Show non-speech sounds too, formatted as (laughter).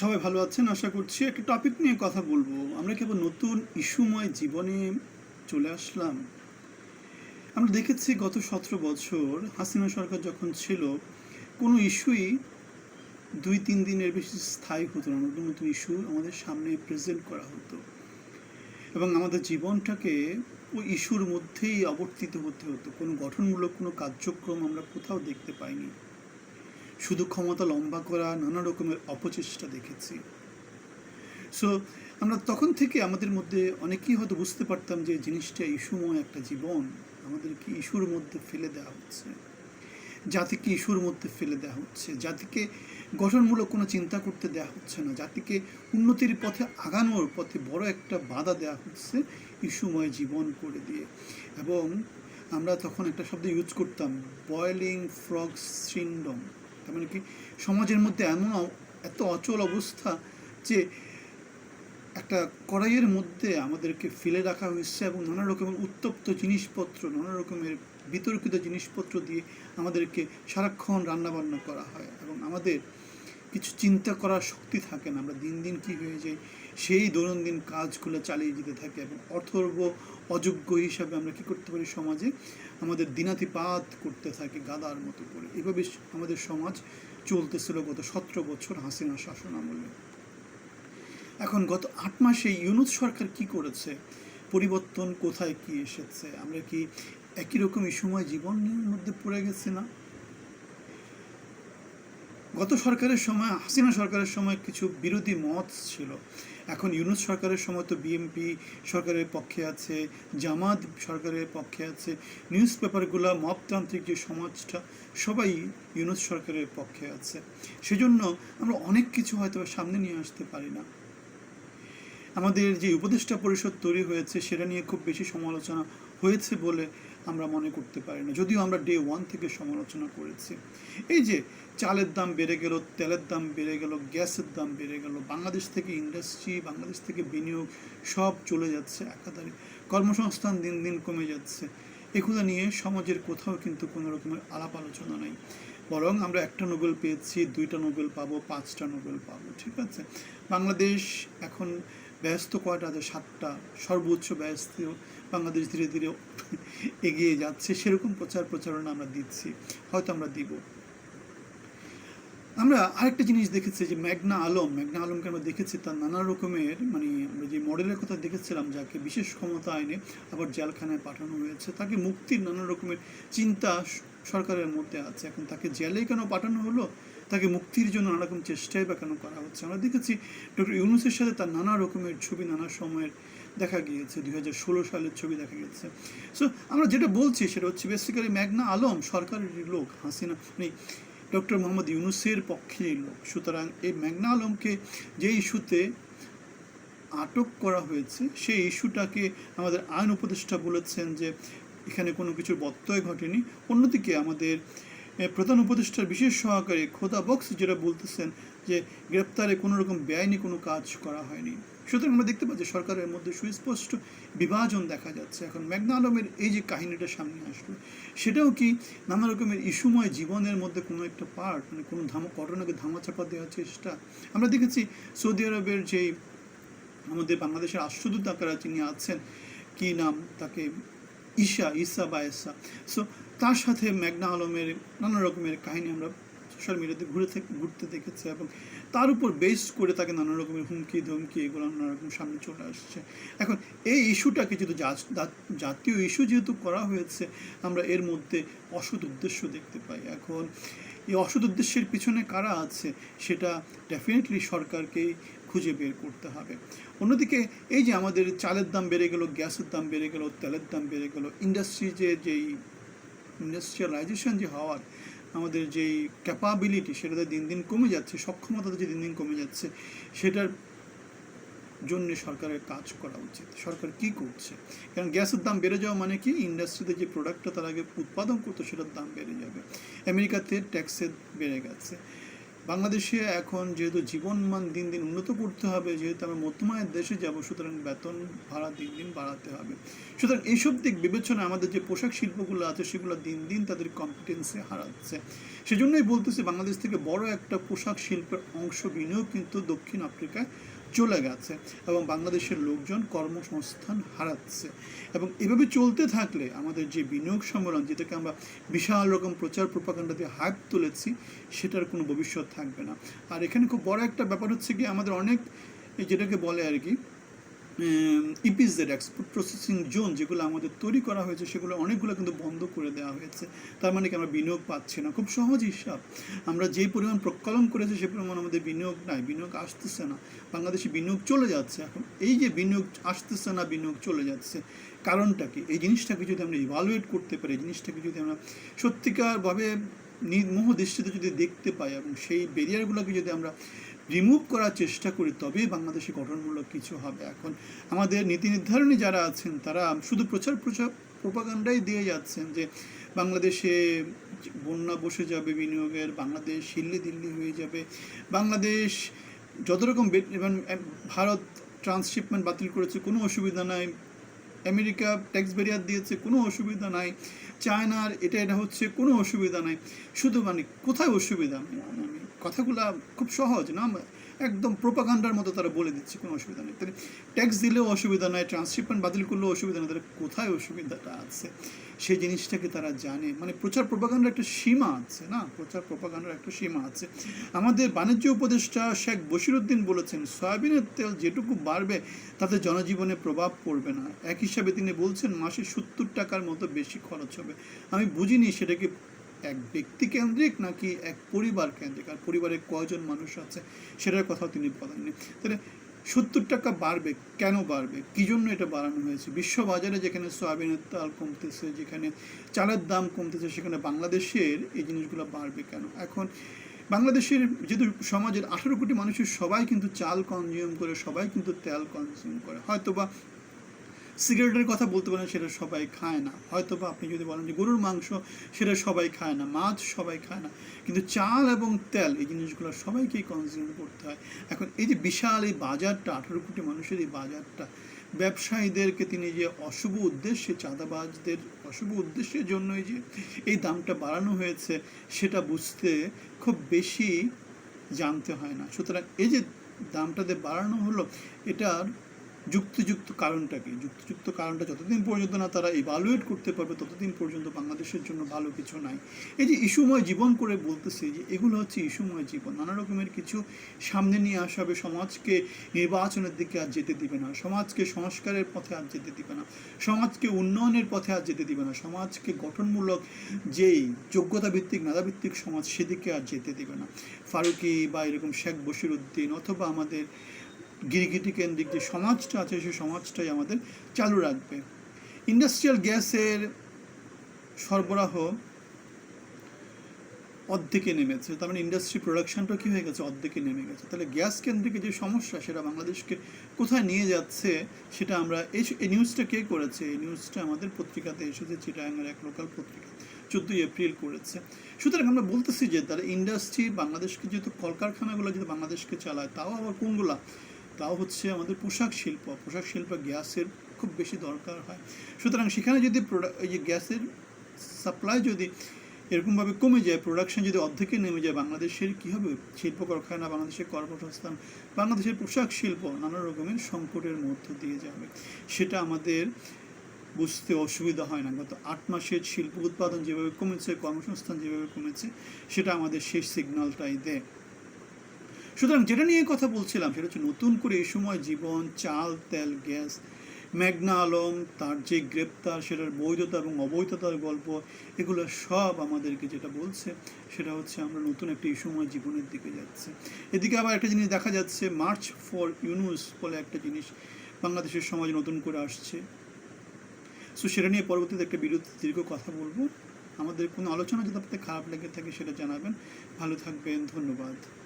সবাই ভালো আছেন? আশা করছি একটা টপিক নিয়ে কথা বলব। আমরা কেবল নতুন ইস্যুময় জীবনে চলে আসলাম? আমরা দেখেছি গত সতেরো বছর হাসিনা সরকার যখন ছিল, কোনো ইস্যুই দুই, তিন দিনের বেশি স্থায়ী হতো না। নতুন নতুন ইস্যু আমাদের সামনে প্রেজেন্ট করা হতো। এবং আমাদের জীবনটাকে ওই ইস্যুর মধ্যেই অবর্তিত হতে হতো। কোনো গঠনমূলক কোনো কার্যক্রম আমরা কোথাও দেখতে পাইনি। শুধু ক্ষমতা লম্বা করা, নানা রকমের অপচেষ্টা দেখেছি। সো আমরা তখন থেকে আমাদের মধ্যে অনেকেই হয়তো বুঝতে পারতাম যে জিনিসটা ইস্যুময় একটা জীবন, আমাদেরকে ইস্যুর মধ্যে ফেলে দেওয়া হচ্ছে। জাতিকে ইস্যুর মধ্যে ফেলে দেওয়া হচ্ছে, জাতিকে গঠনমূলক কোনো চিন্তা করতে দেওয়া হচ্ছে না, জাতিকে উন্নতির পথে আগানোর পথে বড় একটা বাধা দেওয়া হচ্ছে ইস্যুময় জীবন করে দিয়ে। এবং আমরা তখন একটা শব্দ ইউজ করতাম বয়েলিং ফ্রগ সিন্ডম তার মানে কি? সমাজের মধ্যে এমন এত অচল অবস্থা যে একটা কড়াইয়ের মধ্যে আমাদেরকে ফেলে রাখা হয়েছে এবং নানা রকমের উত্তপ্ত জিনিসপত্র, নানা রকমের বিতর্কিত জিনিসপত্র দিয়ে আমাদেরকে সারাক্ষণ রান্নাবান্না করা হয় এবং আমাদের কিছু চিন্তা করার শক্তি থাকে না। আমরা দিন দিন কী হয়ে যাই? সেই দৈনন্দিন কাজগুলো চালিয়ে যেতে থাকি এবং অথর্ব অযোগ্য হিসাবে আমরা কী করতে পারি সমাজে? আমাদের দিনাতিপাত করতে থাকে গাদার মতো করে। এভাবে আমাদের সমাজ চলতেছিল গত সতেরো বছর হাসিনা শাসন আমলে। এখন গত আট মাসে ইউনুস সরকার কি করেছে? পরিবর্তন কোথায় কি এসেছে? আমরা কি একই রকম সময় জীবনের মধ্যে পড়ে গেছি না? গত সরকারের সময়, হাসিনা সরকারের সময় কিছু বিরোধী মত ছিল। এখন ইউনুস সরকারের সময় তো বিএমপি সরকারের পক্ষে আছে, জামাত সরকারের পক্ষে আছে, নিউজ পেপারগুলো, মপতান্ত্রিক যে সমাজটা, সবাই ইউনুস সরকারের পক্ষে আছে। সেজন্য আমরা অনেক কিছু হয়তো সামনে নিয়ে আসতে পারি না। আমাদের যে উপদেষ্টা পরিষদ তৈরি হয়েছে, সেটা নিয়ে খুব বেশি সমালোচনা হয়েছে বলে আমরা মনে করতে পারি না। যদিও আমরা ডে ওয়ান থেকে সমালোচনা করেছি। এই যে চালের দাম বেড়ে গেল, তেলের দাম বেড়ে গেল, গ্যাসের দাম বেড়ে গেল, বাংলাদেশ থেকে ইন্ডাস্ট্রি বাংলাদেশ থেকে বিনিয়োগ সব চলে যাচ্ছে একাধারে। কর্মসংস্থান দিন দিন কমে যাচ্ছে। এগুলো নিয়ে সমাজের কোথাও কিন্তু কোনো রকমের আলাপ আলোচনা নাই। বরং আমরা একটা নোবেল পেয়েছি, দুইটা নোবেল পাবো, পাঁচটা নোবেল পাবো, ঠিক আছে? বাংলাদেশ এখন ব্যস্ত কয়টা আছে? সাতটা। সর্বোচ্চ ব্যস্ত বাংলাদেশ ধীরে ধীরে (laughs) এগিয়ে যাচ্ছে, সেরকম প্রচার প্রচারণা আমরা দিচ্ছি, হয়তো আমরা দিব। আমরা আরেকটা জিনিস দেখেছি যে মেঘনা আলম, মেঘনা আলমকে আমরা দেখেছি তার নানা রকমের মানে আমরা যে মডেলের কথা দেখেছিলাম, যাকে বিশেষ ক্ষমতা আইনে আবার জেলখানায় পাঠানো হয়েছে, তাকে মুক্তির নানা রকমের চিন্তা সরকারের মধ্যে আছে। এখন তাকে জেলে কেন পাঠানো হলো? তাকে মুক্তির জন্য নানা রকম চেষ্টাই বা কেন করা হচ্ছে? আমরা দেখেছি ডক্টর ইউনুসের সাথে তার নানা রকমের ছবি, নানা সময়ের দেখা গিয়েছে, দুই হাজার ষোলো সালের ছবি দেখা গিয়েছে। সো আমরা যেটা বলছি সেটা হচ্ছে বেসিক্যালি মেঘনা আলম সরকারের লোক, হাসিনা মানে ডক্টর মোহাম্মদ ইউনুসের পক্ষের লোক। সুতরাং এই মেঘনা আলমকে যে ইস্যুতে আটক করা হয়েছে, সেই ইস্যুটাকে আমাদের আইন উপদেষ্টা বলেছেন যে এখানে কোনো কিছুর ব্যত্যয় ঘটেনি। অন্যদিকে আমাদের প্রধান উপদেষ্টার বিশেষ সহকারী খোদা বক্স যেটা বলতেছেন যে গ্রেপ্তারে কোনো রকম বেআইনি কোনো কাজ করা হয়নি। সুতরাং আমরা দেখতে পাচ্ছি সরকারের মধ্যে সুস্পষ্ট বিভাজন দেখা যাচ্ছে। এখন মেঘনা আলমের এই যে কাহিনীটা সামনে আসলো, সেটাও কি নানা রকমের ইস্যুময় জীবনের মধ্যে কোনো একটা পার্ট মানে কোনো ধামা, ঘটনাকে ধামাচাপা দেওয়ার চেষ্টা? আমরা দেখেছি সৌদি আরবের যেই আমাদের বাংলাদেশের রাষ্ট্রদূত আকারে যিনি আছেন, কি নাম তাকে ঈশা, ঈসা বা এসা। সো তার সাথে মেঘনা আলমের নানা রকমের কাহিনী আমরা সোশ্যাল মিডিয়াতে ঘুরে থেকে ঘুরতে দেখেছি এবং তার উপর বেস করে তাকে নানা রকমের হুমকি, ধমকি এগুলো নানা রকম সামনে চলে আসছে। এখন এই ইস্যুটাকে যেহেতু জাতীয় ইস্যু যেহেতু করা হয়েছে, আমরা এর মধ্যে অসৎ উদ্দেশ্য দেখতে পাই। এখন এই অসৎ উদ্দেশ্যের পিছনে কারা আছে, সেটা ডেফিনেটলি সরকারকেই খুঁজে বের করতে হবে। অন্যদিকে এই যে আমাদের চালের দাম বেড়ে গেল, গ্যাসের দাম বেড়ে গেল, তেলের দাম বেড়ে গেল ইন্ডাস্ট্রি যে, যেই ইন্ডাস্ট্রিয়ালাইজেশন যে হওয়ার, আমাদের যেই ক্যাপাবিলিটি সেটাতে দিন দিন কমে যাচ্ছে সক্ষমতা যে দিন দিন কমে যাচ্ছে, সেটার জন্য সরকারের কাজ করা উচিত। সরকার কি করছে? কারণ গ্যাসের দাম বেড়ে যাওয়া মানে কি? ইন্ডাস্ট্রিতে যে প্রোডাক্টটা তার আগে উৎপাদন করতো, সেটার দাম বেড়ে যাবে। আমেরিকাতে ট্যাক্সের বেড়ে গেছে। বাংলাদেশে এখন যেহেতু জীবনমান দিন দিন উন্নত করতে হবে, যেহেতু আমরা মধ্যমায়ের দেশে যাব, সুতরাং বেতন ভাড়া দিন দিন বাড়াতে হবে। সুতরাং এইসব দিক বিবেচনায় আমাদের যে পোশাক শিল্পগুলো আছে, সেগুলো দিন দিন তাদের কম্পিটেন্সে হারাচ্ছে। সেজন্যই বলতেছি, বাংলাদেশ থেকে বড় একটা পোশাক শিল্পের অংশ বিনিয়োগ কিন্তু দক্ষিণ আফ্রিকায় চলে গেছে এবং বাংলাদেশের লোকজন কর্মসংস্থান হারাচ্ছে। এবং এভাবে চলতে থাকলে আমাদের যে বিনিয়োগ সম্মেলন, যেটাকে আমরা বিশাল রকম প্রচার প্রপাকাণ্ডা দিয়ে হাইপ তুলেছি, সেটার কোনো ভবিষ্যৎ থাকবে না। আর এখানে খুব বড় একটা ব্যাপার হচ্ছে কি আমাদের অনেক যেটাকে বলে আর কি ইপিজেড এক্সপোর্ট প্রসেসিং জোন যেগুলো আমাদের তৈরি করা হয়েছে, সেগুলো অনেকগুলো কিন্তু বন্ধ করে দেওয়া হয়েছে। তার মানে কি আমরা বিনিয়োগ পাচ্ছি না? খুব সহজ হিসাব। আমরা যে পরিমাণ প্রকলন করেছি, সে পরিমাণ আমাদের বিনিয়োগ নাই, বিনিয়োগ আসতেছে না। বাংলাদেশে বিনিয়োগ চলে যাচ্ছে। এখন এই যে বিনিয়োগ আসতেছে না, বিনিয়োগ চলে যাচ্ছে, কারণটা কি? এই জিনিসটাকে যদি আমরা ইভালুয়েট করতে পারি, এই জিনিসটাকে যদি আমরা সত্যিকারভাবে নির্মোহ দৃষ্টিতে যদি দেখতে পাই এবং সেই ব্যারিয়ারগুলোকে যদি আমরা রিমুভ করার চেষ্টা করি, তবেই বাংলাদেশে গঠনমূলক কিছু হবে। এখন আমাদের নীতি নির্ধারণী যারা আছেন, তারা শুধু প্রচার প্রচার প্রপাগান্ডাই দিয়ে যাচ্ছেন যে বাংলাদেশে বন্যা বসে যাবে বিনিয়োগের, বাংলাদেশ হিল্লি দিল্লি হয়ে যাবে। বাংলাদেশ যত রকম ভারত ট্রান্সশিপমেন্ট বাতিল করেছে, কোনো অসুবিধা নাই। আমেরিকা ট্যাক্স ব্যারিয়ার দিয়েছে, কোনো অসুবিধা নাই। চায়নার এটা এটা হচ্ছে, কোনো অসুবিধা নাই। শুধু মানে কোথায় অসুবিধা? কথাগুলা খুব সহজ না? একদম প্রোপাগান্ডার মতো তারা বলে দিচ্ছে, কোনো অসুবিধা নেই। তাহলে ট্যাক্স দিলেও অসুবিধা নাই ট্রান্সশিপমেন্ট বাতিল করলেও অসুবিধা নেই, তাহলে কোথায় অসুবিধাটা আছে? সেই জিনিসটাকে তারা জানে। মানে প্রচার প্রোপাগান্ডার একটা সীমা আছে না? প্রচার প্রোপাগান্ডার একটা সীমা আছে। আমাদের বাণিজ্য উপদেষ্টা শেখ বশিরুদ্দিন বলেছেন, সয়াবিনের তেল যেটুকু বাড়বে, তাতে জনজীবনে প্রভাব পড়বে না। এক হিসাবে তিনি বলছেন, মাসে সত্তর টাকার মতো বেশি খরচ হবে। আমি বুঝিনি সেটা কি এক ব্যক্তি কেন্দ্রিক নাকি এক পরিবার কেন্দ্রিক? আর পরিবারে কয়জন মানুষ আছে সেটার কথাও তিনি বলেননি। তাহলে সত্তর টাকা বাড়বে, কেন বাড়বে? কী জন্য এটা বাড়ানো হয়েছে? বিশ্ববাজারে যেখানে সয়াবিনের তাল কমতেছে, যেখানে চালের দাম কমতেছে, সেখানে বাংলাদেশের এই জিনিসগুলো বাড়বে কেন? এখন বাংলাদেশের যেহেতু সমাজের আঠেরো কোটি মানুষের সবাই কিন্তু চাল কনজিউম করে, সবাই কিন্তু তেল কনজিউম করে। হয়তো বা সিগারেটের কথা বলতে পারেন, সেটা সবাই খায় না। হয়তো বা আপনি যদি বলেন যে গরুর মাংস, সেটা সবাই খায় না, মাছ সবাই খায় না। কিন্তু চাল এবং তেল, এই জিনিসগুলো সবাইকেই কনজিউম করতে হয়। এখন এই যে বিশাল এই বাজারটা, আঠেরো কোটি মানুষের এই বাজারটা, ব্যবসায়ীদেরকে তিনি যে অশুভ উদ্দেশ্যে, চাঁদাবাজদের অশুভ উদ্দেশ্যের জন্যই যে এই দামটা বাড়ানো হয়েছে, সেটা বুঝতে খুব বেশি জানতে হয় না। সুতরাং এই যে দামটাতে বাড়ানো হলো, এটার যুক্তিযুক্ত কারণটা কি যুক্তিযুক্ত কারণটা যতদিন পর্যন্ত না তারা ইভালুয়েট করতে পারবে, ততদিন পর্যন্ত বাংলাদেশের জন্য ভালো কিছু নাই। এই যে ইস্যুময় জীবন করে বলতেছে যে এগুলো হচ্ছে ইস্যুময় জীবন, নানা রকমের কিছু সামনে নিয়ে আসা হবে, সমাজকে নির্বাচনের দিকে আর যেতে দিবে না, সমাজকে সংস্কারের পথে আর যেতে দিবে না, সমাজকে উন্নয়নের পথে আর যেতে দিবে না, সমাজকে গঠনমূলক যেই যোগ্যতা ভিত্তিক মেধাভিত্তিক সমাজ সেদিকে আর যেতে দিবে না। ফারুকি বা এরকম শেখ বশির উদ্দিন অথবা আমাদের গিরিগিটি কেন্দ্রিক যে সমাজটা আছে সেই সমাজটাই আমাদের চালু রাখবে। ইন্ডাস্ট্রিয়াল গ্যাসের সরবরাহ অর্ধেকে নেমেছে। তার মানে ইন্ডাস্ট্রি প্রোডাকশনটা কী হয়ে গেছে? অর্ধেকে নেমে গেছে। তাহলে গ্যাস কেন্দ্রিক যে সমস্যা, সেটা বাংলাদেশকে কোথায় নিয়ে যাচ্ছে, সেটা আমরা এই নিউজটা কে করেছে? এই নিউজটা আমাদের পত্রিকাতে এসেছে, চিটাগাঙের এক লোকাল পত্রিকা। চোদ্দোই এপ্রিল করেছে। সুতরাং আমরা বলতেছি যে তারা ইন্ডাস্ট্রি বাংলাদেশকে যেহেতু কলকারখানাগুলো যদি বাংলাদেশকে চালায়, তাও আবার কোনগুলা? তাও হচ্ছে আমাদের পোশাক শিল্প। পোশাক শিল্প গ্যাসের খুব বেশি দরকার হয়। সুতরাং সেখানে যদি এই যে গ্যাসের সাপ্লাই যদি এরকমভাবে কমে যায় প্রোডাকশন যদি অর্ধেকে নেমে যায়, বাংলাদেশের কী হবে? শিল্প কারখানা বাংলাদেশের কর্মসংস্থান, বাংলাদেশের পোশাক শিল্প নানা রকমের সংকটের মধ্য দিয়ে যাবে। সেটা আমাদের বুঝতে অসুবিধা হয় না। গত আট মাসের শিল্প উৎপাদন যেভাবে কমেছে, কর্মসংস্থান যেভাবে কমেছে, সেটা আমাদের শেষ সিগন্যালটাই দেয়। সুতরাং যেটা নিয়ে কথা বলছিলাম সেটা হচ্ছে নতুন করে এই সময় জীবন, চাল, তেল, গ্যাস, মেঘনা আলম, তার যে গ্রেপ্তার, সেটার বৈধতা এবং অবৈধতার গল্প, এগুলো সব আমাদেরকে যেটা বলছে, সেটা হচ্ছে আমরা নতুন একটা ইস্যুময় জীবনের দিকে যাচ্ছে। এদিকে আবার একটা জিনিস দেখা যাচ্ছে মার্চ ফর ইউনুস বলে একটা জিনিস বাংলাদেশের সমাজে নতুন করে আসছে। সো সেটা নিয়ে পরবর্তীতে একটা বিরতি দীর্ঘ কথা বলব। আমাদের কোনো আলোচনা যদি আপনাদের খারাপ লেগে থাকে, সেটা জানাবেন। ভালো থাকবেন, ধন্যবাদ।